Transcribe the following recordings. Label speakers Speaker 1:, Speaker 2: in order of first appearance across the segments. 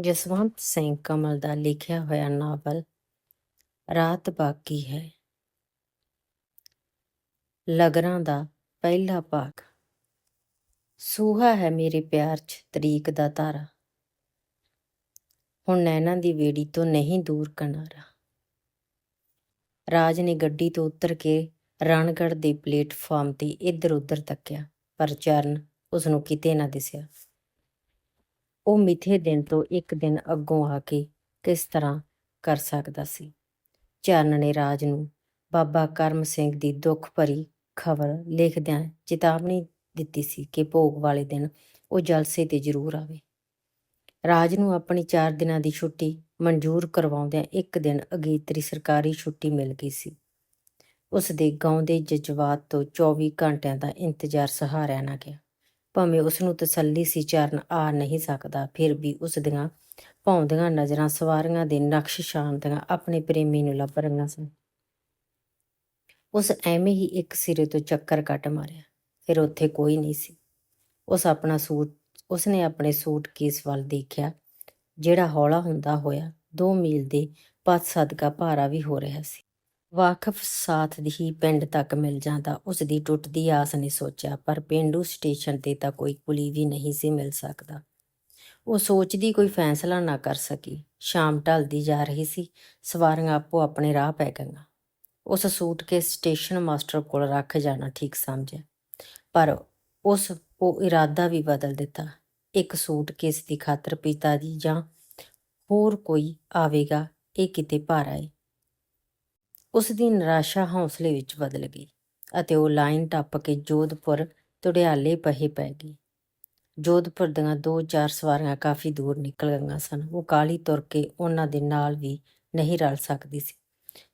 Speaker 1: ਜਸਵੰਤ ਸਿੰਘ ਕਮਲ ਦਾ ਲਿਖਿਆ ਹੋਇਆ ਨਾਵਲ ਰਾਤ ਬਾਕੀ ਹੈ। ਲਗਰਾਂ ਦਾ ਪਹਿਲਾ ਭਾਗ। ਸੂਹਾ ਹੈ ਮੇਰੇ ਪਿਆਰ 'ਚ ਤਰੀਕ ਦਾ ਤਾਰਾ। ਹੁਣ ਨੈਣਾਂ ਦੀ ਵੇੜੀ ਤੋਂ ਨਹੀਂ ਦੂਰ ਕਿਨਾਰਾ। ਰਾਜ ਨੇ ਗੱਡੀ ਤੋਂ ਉਤਰ ਕੇ ਰਣਗੜ੍ਹ ਦੇ ਪਲੇਟਫਾਰਮ ਤੇ ਇੱਧਰ ਉੱਧਰ ਤੱਕਿਆ, ਪਰ ਚਰਨ ਉਸ ਨੂੰ ਕਿਤੇ ਨਾ ਦਿਸਿਆ। ਉਹ ਮਿੱਥੇ ਦਿਨ ਤੋਂ ਇੱਕ ਦਿਨ ਅੱਗੋਂ ਆ ਕੇ ਕਿਸ ਤਰ੍ਹਾਂ ਕਰ ਸਕਦਾ ਸੀ? ਚਰਨ ਨੇ ਰਾਜ ਨੂੰ ਬਾਬਾ ਕਰਮ ਸਿੰਘ ਦੀ ਦੁੱਖ ਭਰੀ ਖਬਰ ਲਿਖਦਿਆਂ ਚੇਤਾਵਨੀ ਦਿੱਤੀ ਸੀ ਕਿ ਭੋਗ ਵਾਲੇ ਦਿਨ ਉਹ ਜਲਸੇ ਤੇ ਜ਼ਰੂਰ ਆਵੇ। ਰਾਜ ਨੂੰ ਆਪਣੀ 4 ਦਿਨਾਂ ਦੀ ਛੁੱਟੀ ਮਨਜ਼ੂਰ ਕਰਵਾਉਂਦਿਆਂ ਇੱਕ ਦਿਨ ਅਗੇਤਰੀ ਸਰਕਾਰੀ ਛੁੱਟੀ ਮਿਲ ਗਈ ਸੀ। ਉਸ ਦੇ ਗਾਉਂਦੇ ਜਜ਼ਬਾਤ ਤੋਂ 24 ਘੰਟਿਆਂ ਦਾ ਇੰਤਜ਼ਾਰ ਸਹਾਰਿਆ ਨਾ ਗਿਆ। ਭਾਵੇਂ ਉਸ ਨੂੰ ਤਸੱਲੀ ਸੀ ਚਰਨ ਆ ਨਹੀਂ ਸਕਦਾ, ਫਿਰ ਵੀ ਉਸ ਦੀਆਂ ਭੌਂਦੀਆਂ ਨਜ਼ਰਾਂ, ਸਵਾਰੀਆਂ ਦੇ ਨਕਸ਼ ਸ਼ਾਂਤੀਆਂ ਆਪਣੇ ਪ੍ਰੇਮੀ ਨੂੰ ਲੱਭ ਰਹੀਆਂ ਸਨ। ਉਸ ਐਵੇਂ ਹੀ ਇੱਕ ਸਿਰੇ ਤੋਂ ਚੱਕਰ ਕੱਟ ਮਾਰਿਆ, ਫਿਰ ਉੱਥੇ ਕੋਈ ਨਹੀਂ ਸੀ। ਉਸ ਆਪਣਾ ਸੂਟ, ਉਸਨੇ ਆਪਣੇ ਸੂਟ ਕੇਸ ਵੱਲ ਦੇਖਿਆ, ਜਿਹੜਾ ਹੌਲਾ ਹੁੰਦਾ ਹੋਇਆ 2 ਮੀਲ ਦੇ ਪੱਥ ਸਦਕਾ ਭਾਰਾ ਵੀ ਹੋ ਰਿਹਾ ਸੀ। ਵਾਕਫ ਸਾਥ ਹੀ ਪਿੰਡ ਤੱਕ ਮਿਲ ਜਾਂਦਾ। ਉਸ ਦੀ ਟੁੱਟਦੀ ਆਸ ਨੇ ਸੋਚਿਆ, ਪਰ ਪਿੰਡੂ ਸਟੇਸ਼ਨ ਤੇ ਤਾਂ ਕੋਈ ਕੁਲੀ ਵੀ ਨਹੀਂ ਸੀ ਮਿਲ ਸਕਦਾ। ਉਹ ਸੋਚਦੀ ਕੋਈ ਫੈਸਲਾ ਨਾ ਕਰ ਸਕੀ। ਸ਼ਾਮ ਢਲਦੀ ਜਾ ਰਹੀ ਸੀ। ਸਵਾਰੀਆਂ ਆਪੋ ਆਪਣੇ ਰਾਹ ਪੈ ਗਈਆਂ। ਉਸ ਸੂਟਕੇਸ ਸਟੇਸ਼ਨ ਮਾਸਟਰ ਕੋਲ ਰੱਖ ਜਾਣਾ ਠੀਕ ਸਮਝਿਆ। ਪਰ ਉਸ ਉਹ ਇਰਾਦਾ ਵੀ ਬਦਲ ਦਿੱਤਾ। ਇੱਕ ਸੂਟਕੇਸ ਦੀ ਖਾਤਰ ਪਿਤਾ ਜੀ ਜਾਂ ਹੋਰ ਕੋਈ ਆਵੇਗਾ, ਇਹ ਕਿਤੇ ਭਾਰਾ ਹੈ ਉਸ ਦੀ ਨਿਰਾਸ਼ਾ ਹੌਸਲੇ ਵਿੱਚ ਬਦਲ ਗਈ ਅਤੇ ਉਹ ਲਾਈਨ ਟੱਪ ਕੇ ਜੋਧਪੁਰ ਤੁੜਿਆਲੇ ਪਹੇ ਪੈ ਗਈ। ਜੋਧਪੁਰ ਦੀਆਂ ਦੋ ਚਾਰ ਸਵਾਰੀਆਂ ਕਾਫੀ ਦੂਰ ਨਿਕਲ ਗਈਆਂ ਸਨ। ਉਹ ਕਾਲੀ ਤੁਰ ਕੇ ਉਹਨਾਂ ਦੇ ਨਾਲ ਵੀ ਨਹੀਂ ਰਲ ਸਕਦੀ ਸੀ।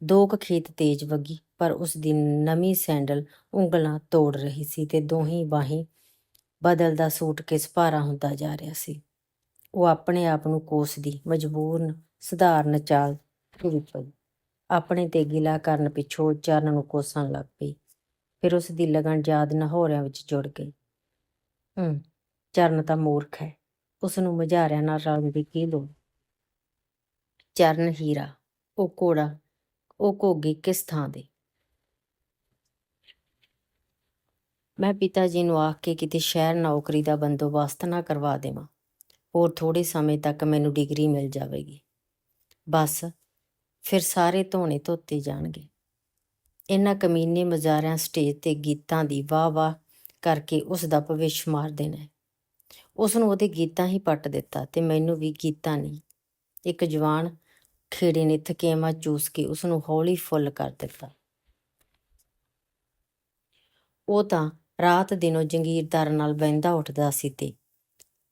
Speaker 1: ਦੋ ਕੁ ਖੇਤ ਤੇਜ਼ ਵਗੀ, ਪਰ ਉਸ ਦੀ ਨਵੀਂ ਸੈਂਡਲ ਉਂਗਲਾਂ ਤੋੜ ਰਹੀ ਸੀ ਤੇ ਦੋਹੀ ਬਾਹੀਂ ਬਦਲਦਾ ਸੂਟਕੇਸ ਭਾਰਾ ਹੁੰਦਾ ਜਾ ਰਿਹਾ ਸੀ। ਉਹ ਆਪਣੇ ਆਪ ਨੂੰ ਕੋਸਦੀ, ਮਜਬੂਰਨ, ਸਧਾਰਨ ਚਾਲ ਤੁਰੀ ਪਈ ਆਪਣੇ ਤੇ ਗਿਲਾ ਕਰਨ ਪਿੱਛੋਂ ਚਰਨ ਨੂੰ ਕੋਸਣ ਲੱਗ ਪਈ। ਫਿਰ ਉਸ ਦੀ ਲਗਨ ਯਾਦ ਨਹੋਰਿਆਂ ਵਿੱਚ ਜੁੜ ਗਈ। ਹੂੰ, ਚਰਨ ਤਾਂ ਮੂਰਖ ਹੈ। ਉਸ ਨੂੰ ਮਝਾਰਿਆਂ ਨਾਲ ਰਲ ਦੀ ਕੀ ਲੋੜ? ਚਰਨ ਹੀਰਾ, ਉਹ ਕੋੜਾ ਉਹ ਕੋਗੀ ਕਿਸ ਥਾਂ ਦੇ? ਮੈਂ ਪਿਤਾ ਜੀ ਨੂੰ ਆਖ ਕੇ ਕਿਤੇ ਸ਼ਹਿਰ ਨੌਕਰੀ ਦਾ ਬੰਦੋਬਸਤ ਨਾ ਕਰਵਾ ਦੇਵਾਂ। ਹੋਰ ਥੋੜੇ ਸਮੇਂ ਤੱਕ ਮੈਨੂੰ ਡਿਗਰੀ ਮਿਲ ਜਾਵੇਗੀ। ਬਸ ਫਿਰ ਸਾਰੇ ਧੋਣੇ ਧੋਤੇ ਜਾਣਗੇ। ਇਹਨਾਂ ਕਮੀਨੇ ਮਜ਼ਾਰਿਆਂ ਸਟੇਜ ਤੇ ਗੀਤਾਂ ਦੀ ਵਾਹ ਵਾਹ ਕਰਕੇ ਉਸ ਦਾ ਭਵਿੱਖ ਮਾਰ ਦੇਣਾ ਹੈ। ਉਸ ਨੂੰ ਉਹਦੇ ਗੀਤਾਂ ਹੀ ਪੱਟ ਦਿੱਤਾ ਤੇ ਮੈਨੂੰ ਵੀ ਗੀਤਾਂ ਨਹੀਂ। ਇੱਕ ਜਵਾਨ ਖੇੜੇ ਨੇ ਥਕੇਮਾ ਚੂਸ ਕੇ ਉਸ ਨੂੰ ਹੌਲੀ ਫੁੱਲ ਕਰ ਦਿੱਤਾ। ਉਹ ਤਾਂ ਰਾਤ ਦਿਨੋਂ ਜੰਗੀਰਦਾਰ ਨਾਲ ਬੈੰਦਾ ਉੱਠਦਾ ਸੀ ਤੇ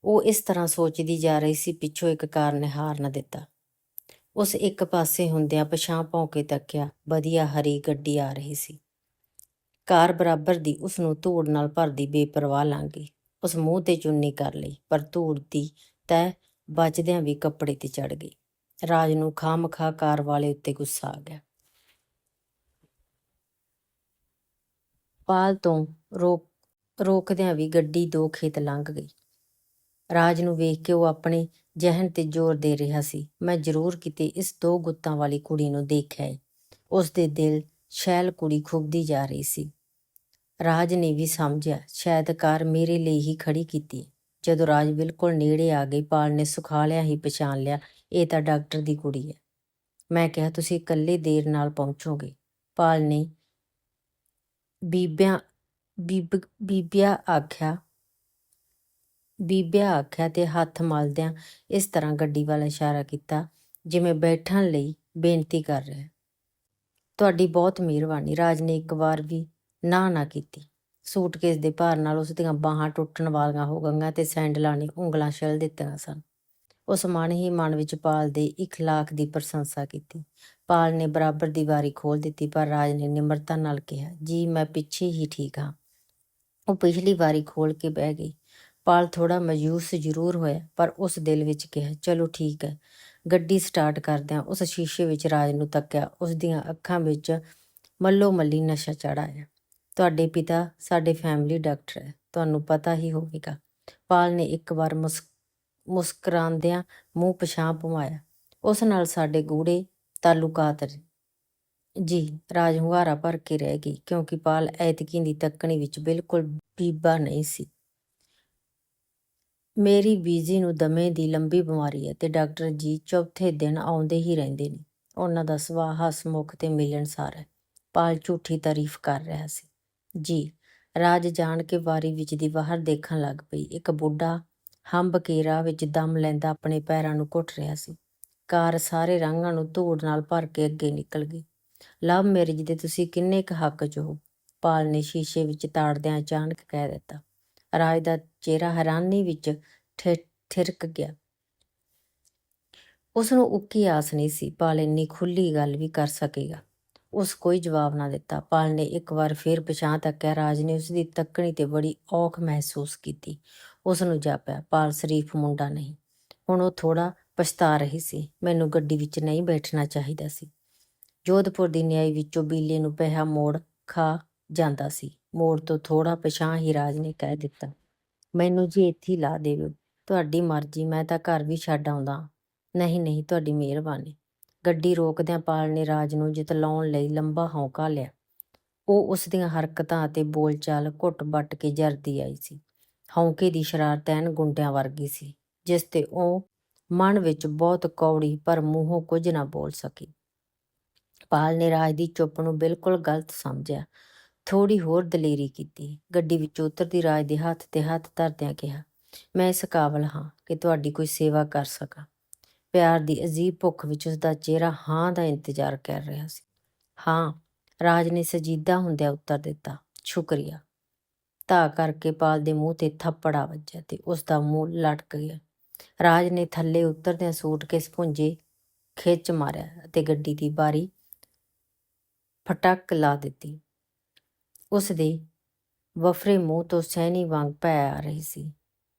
Speaker 1: ਉਹ ਇਸ ਤਰ੍ਹਾਂ ਸੋਚਦੀ ਜਾ ਰਹੀ ਸੀ ਪਿੱਛੋਂ ਇੱਕ ਕਾਰ ਨੇ ਹਾਰ ਨਾ ਦਿੱਤਾ। ਉਸ ਇੱਕ ਪਾਸੇ ਹੁੰਦਿਆਂ ਪਛਾਂ ਭੌਂਕੇ ਤੱਕਿਆ, ਵਧੀਆ ਹਰੀ ਗੱਡੀ ਆ ਰਹੀ ਸੀ। ਕਾਰ ਬਰਾਬਰ ਦੀ ਉਸ ਨੂੰ ਧੂੜ ਨਾਲ ਭਰਦੀ ਬੇਪਰਵਾਹ ਲੰਘੀ ਉਸ ਮੂੰਹ ਤੇ ਚੁੰਨੀ ਕਰ ਲਈ, ਪਰ ਧੂੜ ਦੀ ਤੈ ਬਚਦਿਆਂ ਵੀ ਕੱਪੜੇ ਤੇ ਚੜ ਗਈ। ਰਾਜ ਨੂੰ ਖਾਮਖਾ ਕਾਰ ਵਾਲੇ ਉੱਤੇ ਗੁੱਸਾ ਆ ਗਿਆ। ਪਾਲ ਤੋਂ ਰੋਕ, ਰੋਕਦਿਆਂ ਵੀ ਗੱਡੀ ਦੋ ਖੇਤ ਲੰਘ ਗਈ। ਰਾਜ ਨੂੰ ਵੇਖ ਕੇ ਉਹ ਆਪਣੇ ਜਹਨ ਤੇ ਜ਼ੋਰ ਦੇ ਰਿਹਾ ਸੀ। ਮੈਂ ਜ਼ਰੂਰ ਕਿਤੇ ਇਸ ਦੋ ਗੁੱਤਾਂ ਵਾਲੀ ਕੁੜੀ ਨੂੰ ਦੇਖਿਆ ਹੈ ਉਸ ਦੇ ਦਿਲ ਸ਼ੈਲ ਕੁੜੀ ਖੁੱਬਦੀ ਜਾ ਰਹੀ ਸੀ। ਰਾਜ ਨੇ ਵੀ ਸਮਝਿਆ, ਸ਼ਾਇਦ ਕਾਰ ਮੇਰੇ ਲਈ ਹੀ ਖੜੀ ਕੀਤੀ। ਜਦੋਂ ਰਾਜ ਬਿਲਕੁਲ ਨੇੜੇ ਆ ਗਈ, ਪਾਲ ਨੇ ਸੁਖਾਲਿਆ ਹੀ ਪਛਾਣ ਲਿਆ, ਇਹ ਤਾਂ ਡਾਕਟਰ ਦੀ ਕੁੜੀ ਹੈ ਮੈਂ ਕਿਹਾ, ਤੁਸੀਂ ਇਕੱਲੇ ਦੇਰ ਨਾਲ ਪਹੁੰਚੋਗੇ? ਪਾਲ ਨੇ ਬੀਬਿਆਂ, ਬੀਬ, ਬੀਬਿਆ ਆਖਿਆ ਬੀਬਿਆ ਆਖਿਆ ਤੇ ਹੱਥ ਮਲਦਿਆਂ ਇਸ ਤਰ੍ਹਾਂ ਗੱਡੀ ਵੱਲ ਇਸ਼ਾਰਾ ਕੀਤਾ, ਜਿਵੇਂ ਬੈਠਣ ਲਈ ਬੇਨਤੀ ਕਰ ਰਿਹਾ। ਤੁਹਾਡੀ ਬਹੁਤ ਮਿਹਰਬਾਨੀ, ਰਾਜ ਨੇ ਇੱਕ ਵਾਰ ਵੀ ਨਾ ਨਾ ਕੀਤੀ। ਸੂਟਕੇਸ ਦੇ ਭਾਰ ਨਾਲ ਉਸ ਦੀਆਂ ਬਾਹਾਂ ਟੁੱਟਣ ਵਾਲੀਆਂ ਹੋ ਗਈਆਂ ਤੇ ਸੈਂਡਲਾਂ ਨੇ ਉਂਗਲਾਂ ਛਿਲ ਦਿੱਤੀਆਂ ਸਨ। ਉਸ ਮਨ ਹੀ ਮਨ ਵਿੱਚ ਪਾਲ ਦੇ ਇਖਲਾਕ ਦੀ ਪ੍ਰਸ਼ੰਸਾ ਕੀਤੀ। ਪਾਲ ਨੇ ਬਰਾਬਰ ਦੀ ਵਾਰੀ ਖੋਲ ਦਿੱਤੀ, ਪਰ ਰਾਜ ਨੇ ਨਿਮਰਤਾ ਨਾਲ ਕਿਹਾ, ਜੀ, ਮੈਂ ਪਿੱਛੇ ਹੀ ਠੀਕ ਹਾਂ। ਉਹ ਪਿਛਲੀ ਵਾਰੀ ਖੋਲ ਕੇ ਬਹਿ ਗਈ। ਪਾਲ ਥੋੜਾ ਮਯੂਸ ਜ਼ਰੂਰ ਹੋਇਆ, ਪਰ ਉਸ ਦਿਲ ਵਿੱਚ ਕਿਹਾ, ਚਲੋ ਠੀਕ ਹੈ। ਗੱਡੀ ਸਟਾਰਟ ਕਰਦਿਆਂ ਉਸ ਸ਼ੀਸ਼ੇ ਵਿੱਚ ਰਾਜ ਨੂੰ ਤੱਕਿਆ, ਉਸ ਦੀਆਂ ਅੱਖਾਂ ਵਿੱਚ ਮੱਲੋ ਮੱਲੀ ਨਸ਼ਾ ਚੜਾਇਆ ਤੁਹਾਡੇ ਪਿਤਾ ਸਾਡੇ ਫੈਮਿਲੀ ਡਾਕਟਰ ਹੈ, ਤੁਹਾਨੂੰ ਪਤਾ ਹੀ ਹੋਵੇਗਾ। ਪਾਲ ਨੇ ਇੱਕ ਵਾਰ ਮੁਸਕਰਾਉਂਦਿਆਂ ਮੂੰਹ ਪਛਾਂ ਭਮਾਇਆ ਉਸ ਨਾਲ ਸਾਡੇ ਗੂੜੇ ਤਾਲੁਕਾਤ ਜੀ, ਰਾਜ ਹੁੰਗਾਰਾ ਭਰ ਕੇ ਰਹਿ ਗਈ, ਕਿਉਂਕਿ ਪਾਲ ਐਤਕੀ ਦੀ ਤੱਕਣੀ ਵਿੱਚ ਬਿਲਕੁਲ ਬੀਬਾ ਨਹੀਂ ਸੀ। ਮੇਰੀ ਬੀਜੀ ਨੂੰ ਦਮੇ ਦੀ ਲੰਬੀ ਬਿਮਾਰੀ ਹੈ ਤੇ ਡਾਕਟਰ ਜੀ ਚੌਥੇ ਦਿਨ ਆਉਂਦੇ ਹੀ ਰਹਿੰਦੇ ਨੇ। ਉਹਨਾਂ ਦਾ ਸੁਭਾਅ ਹਸਮੁਖ ਤੇ ਮਿਲਣਸਾਰ ਹੈ। ਪਾਲ ਝੂਠੀ ਤਾਰੀਫ ਕਰ ਰਿਹਾ ਸੀ। ਜੀ, ਰਾਜ ਜਾਣ ਕੇ ਵਾਰੀ ਵਿੱਚ ਦੀ ਬਾਹਰ ਦੇਖਣ ਲੱਗ ਪਈ। ਇੱਕ ਬੁੱਢਾ ਹੰਬ ਕੇ ਰਾਹ ਵਿੱਚ ਦਮ ਲੈਂਦਾ ਆਪਣੇ ਪੈਰਾਂ ਨੂੰ ਘੁੱਟ ਰਿਹਾ ਸੀ। ਕਾਰ ਸਾਰੇ ਰੰਗਾਂ ਨੂੰ ਧੂੜ ਨਾਲ ਭਰ ਕੇ ਅੱਗੇ ਨਿਕਲ ਗਈ। ਲਵ ਮੈਰਿਜ ਦੇ ਤੁਸੀਂ ਕਿੰਨੇ ਕੁ ਹੱਕ 'ਚ ਹੋ? ਪਾਲ ਨੇ ਸ਼ੀਸ਼ੇ ਵਿੱਚ ਤਾੜਦਿਆਂ ਅਚਾਨਕ ਕਹਿ ਦਿੱਤਾ। ਰਾਜ ਦਾ ਚਿਹਰਾ ਹੈਰਾਨੀ ਵਿੱਚ ਠਿ- ਥਿਰਕ ਗਿਆ। ਉਸ ਨੂੰ ਉੱਕੀ ਆਸ ਨਹੀਂ ਸੀ, ਪਾਲ ਇੰਨੀ ਖੁੱਲੀ ਗੱਲ ਵੀ ਕਰ ਸਕੇਗਾ। ਉਸ ਕੋਈ ਜਵਾਬ ਨਾ ਦਿੱਤਾ। ਪਾਲ ਨੇ ਇੱਕ ਵਾਰ ਫੇਰ ਪਛਾਣ ਤੱਕਿਆ, ਰਾਜ ਨੇ ਉਸ ਦੀ ਤੱਕਣੀ ਤੇ ਬੜੀ ਔਖ ਮਹਿਸੂਸ ਕੀਤੀ। ਉਸ ਨੂੰ ਜਾਪਿਆ, ਪਾਲ, ਸ਼ਰੀਫ ਮੁੰਡਾ ਨਹੀਂ। ਹੁਣ ਉਹ ਥੋੜਾ ਪਛਤਾ ਰਹੀ ਸੀ। ਮੈਨੂੰ ਗੱਡੀ ਵਿੱਚ ਨਹੀਂ ਬੈਠਣਾ ਚਾਹੀਦਾ ਸੀ। ਜੋਧਪੁਰ ਦੀ ਨਿਆਈ ਵਿੱਚੋਂ ਬੀਲੇ ਨੂੰ ਪਹਿਆ ਮੋੜ ਖਾ ਜਾਂਦਾ ਸੀ। ਮੋੜ ਤੋਂ ਥੋੜਾ ਪਛਾਂ ਹੀ ਰਾਜ ਨੇ ਕਹਿ ਦਿੱਤਾ। ਮੈਨੂੰ ਜੀ ਇੱਥੇ ਲਾ ਦੇਵੋ ਤੁਹਾਡੀ ਮਰਜ਼ੀ, ਮੈਂ ਤਾਂ ਘਰ ਵੀ ਛੱਡ ਆਉਂਦਾ। ਨਹੀਂ ਨਹੀਂ, ਤੁਹਾਡੀ ਮਿਹਰਬਾਨੀ। ਗੱਡੀ ਰੋਕਦਿਆਂ ਪਾਲ ਨੇ ਰਾਜ ਨੂੰ ਜਿਤਲਾਉਣ ਲਈ ਲੰਬਾ ਹੌਂਕਾ ਲਿਆ। ਉਹ ਉਸ ਦੀਆਂ ਹਰਕਤਾਂ ਅਤੇ ਬੋਲਚਾਲ ਘੁੱਟ-ਬੱਟ ਕੇ ਜਰਦੀ ਆਈ ਸੀ। ਹੌਂਕੇ ਦੀ ਸ਼ਰਾਰਤ ਐਨ ਗੁੰਡਿਆਂ ਵਰਗੀ ਸੀ, ਜਿਸ ਤੇ ਉਹ ਮਨ ਵਿੱਚ ਬਹੁਤ ਕੌੜੀ ਪਰ ਮੂੰਹੋਂ ਕੁਝ ਨਾ ਬੋਲ ਸਕੀ। ਪਾਲ ਨੇ ਰਾਜ ਦੀ ਚੁੱਪ ਨੂੰ ਬਿਲਕੁਲ ਗਲਤ ਸਮਝਿਆ। ਥੋੜੀ ਹੋਰ ਦਲੇਰੀ ਕੀਤੀ। ਗੱਡੀ ਵਿੱਚੋਂ ਉਤਰਦੀ ਰਾਜ ਦੇ ਹੱਥ ਤੇ ਹੱਥ ਧਰਦਿਆਂ ਕਿਹਾ, ਮੈਂ ਇਸ ਕਾਬਲ ਹਾਂ ਕਿ ਤੁਹਾਡੀ ਕੋਈ ਸੇਵਾ ਕਰ ਸਕਾਂ। ਪਿਆਰ ਦੀ ਅਜੀਬ ਭੁੱਖ ਵਿੱਚ ਉਸ ਦਾ ਚਿਹਰਾ ਹਾਂ ਦਾ ਇੰਤਜ਼ਾਰ ਕਰ ਰਿਹਾ ਸੀ। ਹਾਂ, ਰਾਜ ਨੇ ਸਜੀਦਾ ਹੁੰਦਿਆਂ ਉੱਤਰ ਦਿੱਤਾ, ਸ਼ੁਕਰੀਆ। ਧਾ ਕਰਕੇ ਪਾਲ ਦੇ ਮੂੰਹ ਤੇ ਥੱਪੜਾ ਵੱਜਿਆ ਤੇ ਉਸ ਦਾ ਮੂੰਹ ਲਟਕ ਗਿਆ। ਰਾਜ ਨੇ ਥੱਲੇ ਉਤਰਦਿਆਂ ਸੂਟਕੇਸ ਭੁੰਜੇ ਖਿੱਚ ਮਾਰਿਆ ਅਤੇ ਗੱਡੀ ਦੀ ਬਾਰੀ ਫਟਕ ਲਾ ਦਿੱਤੀ। ਉਸ ਦੇ ਵਫਰੇ ਮੂੰਹ ਤੋਂ ਸਹਿਣੀ ਵਾਂਗ ਪੈ ਆ ਰਹੀ ਸੀ।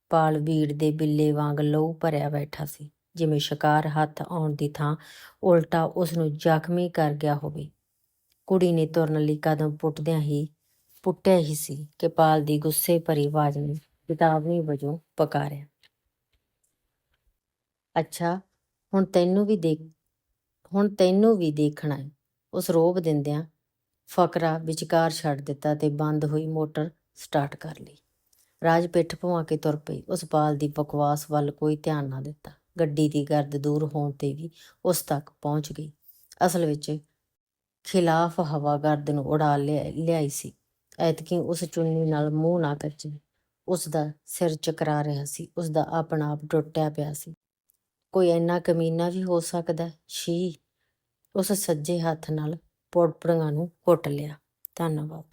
Speaker 1: ਪਾਲ ਵੀੜ ਦੇ ਬਿੱਲੇ ਵਾਂਗ ਲਹੂ ਭਰਿਆ ਬੈਠਾ ਸੀ, ਜਿਵੇਂ ਸ਼ਿਕਾਰ ਹੱਥ ਆਉਣ ਦੀ ਥਾਂ ਉਲਟਾ ਉਸ ਨੂੰ ਜ਼ਖਮੀ ਕਰ ਗਿਆ ਹੋਵੇ। ਕੁੜੀ ਨੇ ਤੁਰਨ ਲਈ ਕਦਮ ਪੁੱਟਦਿਆਂ ਹੀ ਪੁੱਟਿਆ ਹੀ ਸੀ ਕਿ ਪਾਲ ਦੀ ਗੁੱਸੇ ਭਰੀ ਆਵਾਜ਼ ਨੇ ਚੇਤਾਵਨੀ ਵਜੋਂ ਪਕਾਰਿਆ। ਅੱਛਾ, ਹੁਣ ਤੈਨੂੰ ਵੀ ਦੇਖ, ਹੁਣ ਤੈਨੂੰ ਵੀ ਦੇਖਣਾ ਹੈ। ਉਸ ਰੋਬ ਦਿੰਦਿਆਂ ਫਕਰਾ ਵਿਚਕਾਰ ਛੱਡ ਦਿੱਤਾ ਤੇ ਬੰਦ ਹੋਈ ਮੋਟਰ ਸਟਾਰਟ ਕਰ ਲਈ। ਰਾਜ ਪਿੱਠ ਭਵਾ ਕੇ ਤੁਰ ਪਈ। ਉਸ ਪਾਲ ਦੀ ਬਕਵਾਸ ਵੱਲ ਕੋਈ ਧਿਆਨ ਨਾ ਦਿੱਤਾ। ਗੱਡੀ ਦੀ ਗਰਦ ਦੂਰ ਹੋਣ ਤੇ ਵੀ ਉਸ ਤੱਕ ਪਹੁੰਚ ਗਈ। ਅਸਲ ਵਿੱਚ ਖਿਲਾਫ ਹਵਾ ਗਰਦ ਨੂੰ ਉਡਾ ਲਿਆ- ਲਿਆਈ ਸੀ। ਐਤਕੀ ਉਸ ਚੁੰਨੀ ਨਾਲ ਮੂੰਹ ਨਾ ਕੱਚੇ ਉਸ ਦਾ ਸਿਰ ਚਕਰਾ ਰਿਹਾ ਸੀ। ਉਸ ਦਾ ਆਪਣਾ ਆਪ ਟੁੱਟਿਆ ਪਿਆ ਸੀ। ਕੋਈ ਇੰਨਾ ਕਮੀਨਾ ਵੀ ਹੋ ਸਕਦਾ ਸ਼ੀ ਉਸ ਸੱਜੇ ਹੱਥ ਨਾਲ ਪੋੜਪੜੀਆਂ ਨੂੰ ਕੁੱਟ ਲਿਆ। ਧੰਨਵਾਦ।